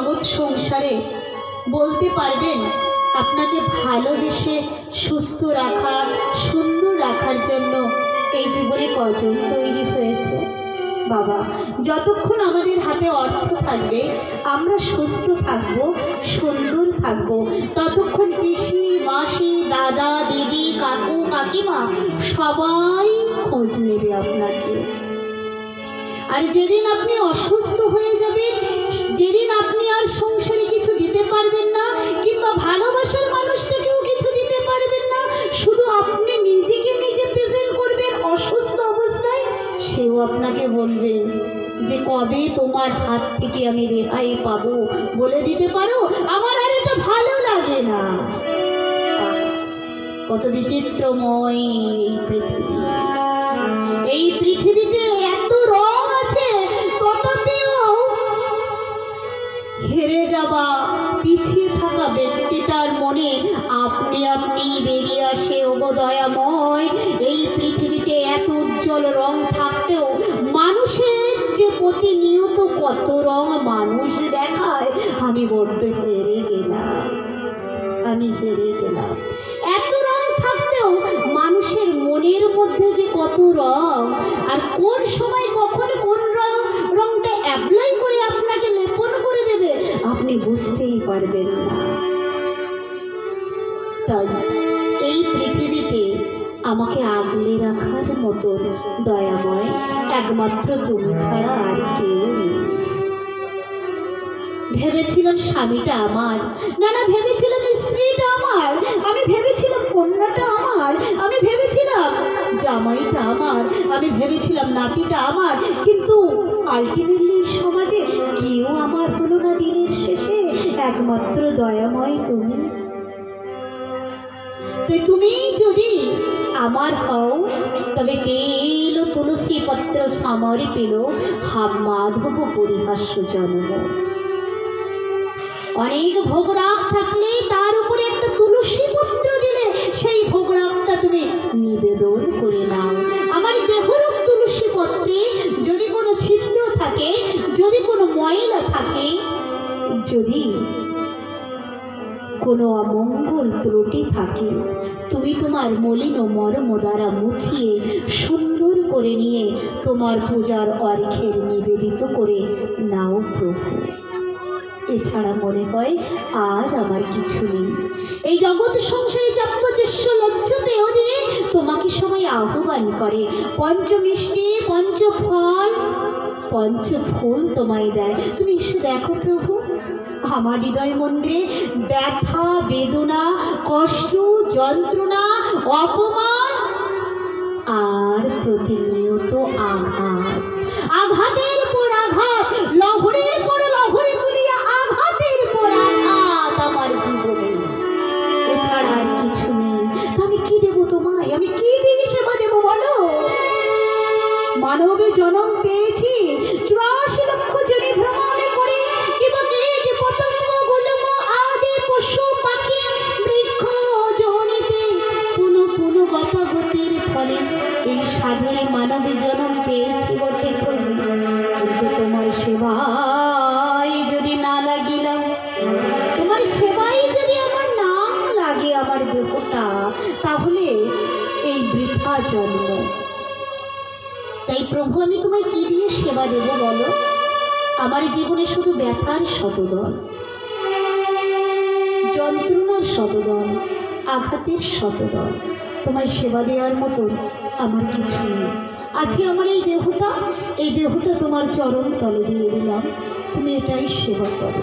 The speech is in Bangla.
জগৎ সংসারে বলতে পারবেন, আপনাকে ভালোবেসে সুস্থ রাখা সুন্দর রাখার জন্য এই জীবনে কজন তৈরি হয়েছে? বাবা, যতক্ষণ আমাদের হাতে অর্থ থাকবে, আমরা সুস্থ থাকব, সুন্দর থাকব। ততক্ষণ পিসি, মাসি, দাদা, দিদি, কাকু, কাকিমা সবাই খোঁজ নেবে আপনাকে। আর যেদিন আপনি অসুস্থ হয়ে যাবেন, যেদিন আপনি আর সংসারে কিছু দিতে পারবেন না, কিংবা ভালোবাসার মানুষটাকেও কিছু দিতে পারবেন না, শুধু আপনি নিজেকে নিজে প্রেজেন্ট করবেন অসুস্থ অবস্থায়, সেও আপনাকে বলবে যে, কবে তোমার হাত থেকে আমি রেহাই পাবো? বলে দিতে পারো, আমার আর এটা ভালো লাগে না। কত বিচিত্রময় এই পৃথিবী। এই পৃথিবীতে এত আপনি বেরিয়ে আসে দয়াময় এই পৃথিবীতে এত উজ্জ্বল রং থাকতেও মানুষের যে প্রতিনিয়ত কত রং মানুষ দেখায়, আমি বড্ড হেরে গেলাম। আমি হেরে গেলাম। এত রং থাকতেও মানুষের মনের মধ্যে যে কত রং, আর কোন সময় কখন কোন রং, রংটা অ্যাপ্লাই করে আপনাকে লেপন করে দেবে, আপনি বুঝতেই পারবেন না। তাই এই পৃথিবীতে আমাকে আগলে রাখার মতো দয়াময় একমাত্র তুমি ছাড়া আর কেউ ভেবেছিলাম স্বামীটা আমার। না না, ভেবেছিলাম স্ত্রীটা আমার। আমি ভেবেছিলাম কন্যাটা আমার। আমি ভেবেছিলাম জামাইটা আমার। আমি ভেবেছিলাম নাতিটা আমার। কিন্তু আলটিমেটলি সমাজে কেউ আমার হলো না দিনের শেষে। একমাত্র দয়াময় তুমি। তাই তুমি যদি আমার হও, তবে তেল তুলসী পত্র সামরে পেল হাম মাধব পরিহাস্য জন্ম। অনেক ভোগরাগ থাকলে তার উপরে একটা তুলসী পত্র দিলে সেই ভোগরাগটা তুমি নিবেদন করে নাও। আমার দেহরূপ তুলসী পত্রে যদি কোনো ছিদ্র থাকে, যদি কোনো ময়লা থাকে, যদি কোনো অমঙ্গল ত্রুটি থাকে। তুমি তোমার মলিন মর্ম দ্বারা মুছিয়ে, সুন্দর করে নিয়ে তোমার পূজার অর্ঘের নিবেদিত করে নাও প্রভু। এছাড়া মনে হয় আর আমার কিছু নেই। এই জগৎ সংসারে চাপ্পচেষ্য লজ্জতেও দিয়ে তোমাকে সবাই আহ্বান করে, পঞ্চমিষ্টি পঞ্চফল, পঞ্চফুল তোমায় দেয়। তুমি এসে দেখো প্রভু। আমার হৃদয় মন্দিরে ব্যথা, বেদনা, কষ্ট, যন্ত্রণা, অপমান আর প্রতিনিয়ত আঘাত। আঘাতের পর আঘাত, লহরের পর লহরে তুলিয়া আঘাতের পর আঘাত আমার জীবনে। এছাড়া আর কিছু নেই। আমি কি দেবো তোমায়? আমি কি দিয়ে সেবা দেবো বলো? মানবে জনম পেয়েছি সাধের মানবে জন্ম পেয়েছি বটে প্রভু কিন্তু তোমার সেবাই যদি না লাগিলাম, তোমার সেবাই যদি আমার নাম লাগে আমার দেহটা, তাহলে এই বৃথা জন্ম। তাই প্রভু, আমি তোমায় কি দিয়ে সেবা দেব বলো? আমার জীবনে শুধু ব্যথার শতদল যন্ত্রণার শতদল আঘাতের শতদল তোমায় সেবা দেওয়ার মতো আমার কিছু নেই। আছে আমার এই দেহটা এই দেহটা তোমার চরণ তলে দিয়ে দিলাম। তুমি এটাই সেবা করো।